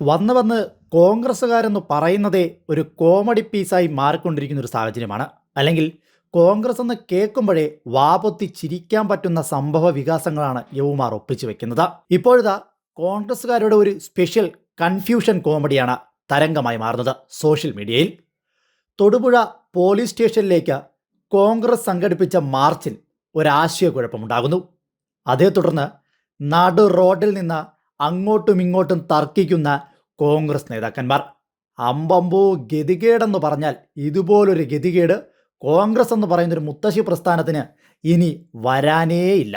വന്ന് വന്ന് കോൺഗ്രസ്സുകാരെന്ന് പറയുന്നതേ ഒരു കോമഡി പീസായി മാറിക്കൊണ്ടിരിക്കുന്ന ഒരു സാഹചര്യമാണ്. അല്ലെങ്കിൽ കോൺഗ്രസ് എന്ന് കേൾക്കുമ്പോഴേ വാപൊത്തി ചിരിക്കാൻ പറ്റുന്ന സംഭവ വികാസങ്ങളാണ് യവുമാർ ഒപ്പിച്ചു വെക്കുന്നത്. ഇപ്പോഴത്തെ കോൺഗ്രസ്സുകാരുടെ ഒരു സ്പെഷ്യൽ കൺഫ്യൂഷൻ കോമഡിയാണ് തരംഗമായി മാറുന്നത് സോഷ്യൽ മീഡിയയിൽ. തൊടുപുഴ പോലീസ് സ്റ്റേഷനിലേക്ക് കോൺഗ്രസ് സംഘടിപ്പിച്ച മാർച്ചിൽ ഒരാശയക്കുഴപ്പമുണ്ടാകുന്നു അതേ തുടർന്ന് നടു റോഡിൽ നിന്ന് അങ്ങോട്ടും ഇങ്ങോട്ടും തർക്കിക്കുന്ന കോൺഗ്രസ് നേതാക്കന്മാർ അമ്പമ്പോ ഗതികേടെന്ന് പറഞ്ഞാൽ ഇതുപോലൊരു ഗതികേട് കോൺഗ്രസ് എന്ന് പറയുന്നൊരു മുത്തശ്ശി പ്രസ്ഥാനത്തിന് ഇനി വരാനേയില്ല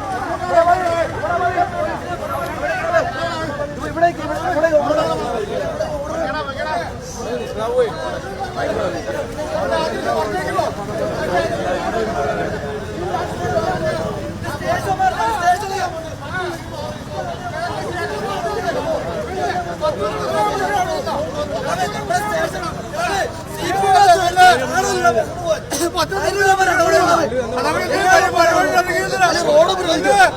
റോഡ് പ്രതിഷേധം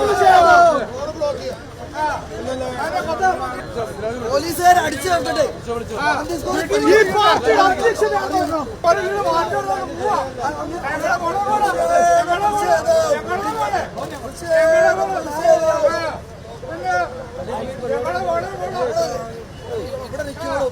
പ്രതിഷേധം പോലീസുകാർ അടിച്ചു നിർത്തട്ടെ ഈ പാർട്ടി അധ്യക്ഷനാണ് ഇവിടെ നിൽക്കുള്ളൂ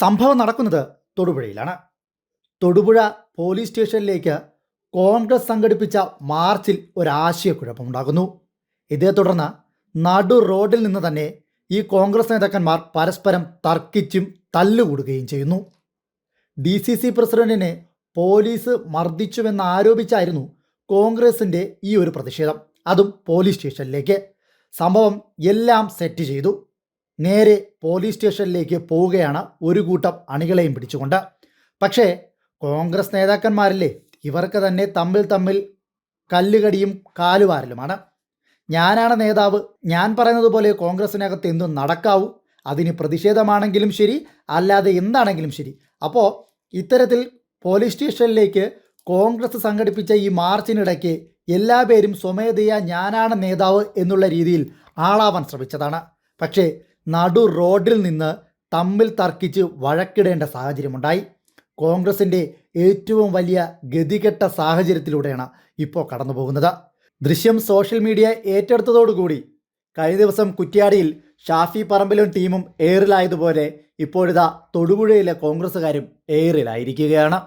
സംഭവം നടക്കുന്നത് തൊടുപുഴയിലാണ്. തൊടുപുഴ പോലീസ് സ്റ്റേഷനിലേക്ക് കോൺഗ്രസ് സംഘടിപ്പിച്ച മാർച്ചിൽ ഒരാശയക്കുഴപ്പമുണ്ടാകുന്നു. ഇതേ തുടർന്ന് നടു റോഡിൽ നിന്ന് തന്നെ ഈ കോൺഗ്രസ് നേതാക്കന്മാർ പരസ്പരം തർക്കിച്ചും തല്ലുകൂടുകയും ചെയ്യുന്നു. ഡി സി സി പ്രസിഡന്റിനെ പോലീസ് മർദ്ദിച്ചുവെന്ന് ആരോപിച്ചായിരുന്നു കോൺഗ്രസിന്റെ ഈ ഒരു പ്രതിഷേധം. അതും പോലീസ് സ്റ്റേഷനിലേക്ക്. സംഭവം എല്ലാം സെറ്റ് ചെയ്തു. നേരെ പോലീസ് സ്റ്റേഷനിലേക്ക് പോവുകയാണ് ഒരു കൂട്ടം അണികളെയും പിടിച്ചുകൊണ്ട്. പക്ഷേ കോൺഗ്രസ് നേതാക്കന്മാരില്ലേ? ഇവർക്ക് തന്നെ തമ്മിൽ തമ്മിൽ കല്ലുകടിയും കാലുവാരലുമാണ്. ഞാനാണ് നേതാവ്. ഞാൻ പറയുന്നത് പോലെ കോൺഗ്രസിനകത്ത് എന്തും നടക്കാവൂ. അതിന് പ്രതിഷേധമാണെങ്കിലും ശരി അല്ലാതെ എന്താണെങ്കിലും ശരി. അപ്പോൾ ഇത്തരത്തിൽ പോലീസ് സ്റ്റേഷനിലേക്ക് കോൺഗ്രസ് സംഘടിപ്പിച്ച ഈ മാർച്ചിനിടയ്ക്ക് എല്ലാ പേരും സ്വമേധയാ ഞാനാണ് നേതാവ് എന്നുള്ള രീതിയിൽ ആളാവാൻ ശ്രമിച്ചതാണ്. പക്ഷേ നടു റോഡിൽ നിന്ന് തമ്മിൽ തർക്കിച്ച് വഴക്കിടേണ്ട സാഹചര്യമുണ്ടായി. കോൺഗ്രസിന്റെ ഏറ്റവും വലിയ ഗതികെട്ട സാഹചര്യത്തിലൂടെയാണ് ഇപ്പോൾ കടന്നു പോകുന്നത് ദൃശ്യം സോഷ്യൽ മീഡിയ ഏറ്റെടുത്തതോടുകൂടി കഴിഞ്ഞ ദിവസം കുറ്റ്യാടിയിൽ ഷാഫി പറമ്പിലും ടീമും എയറിലായതുപോലെ ഇപ്പോഴിതാ തൊടുപുഴയിലെ കോൺഗ്രസ്സുകാരും എയറിലായിരിക്കുകയാണ്.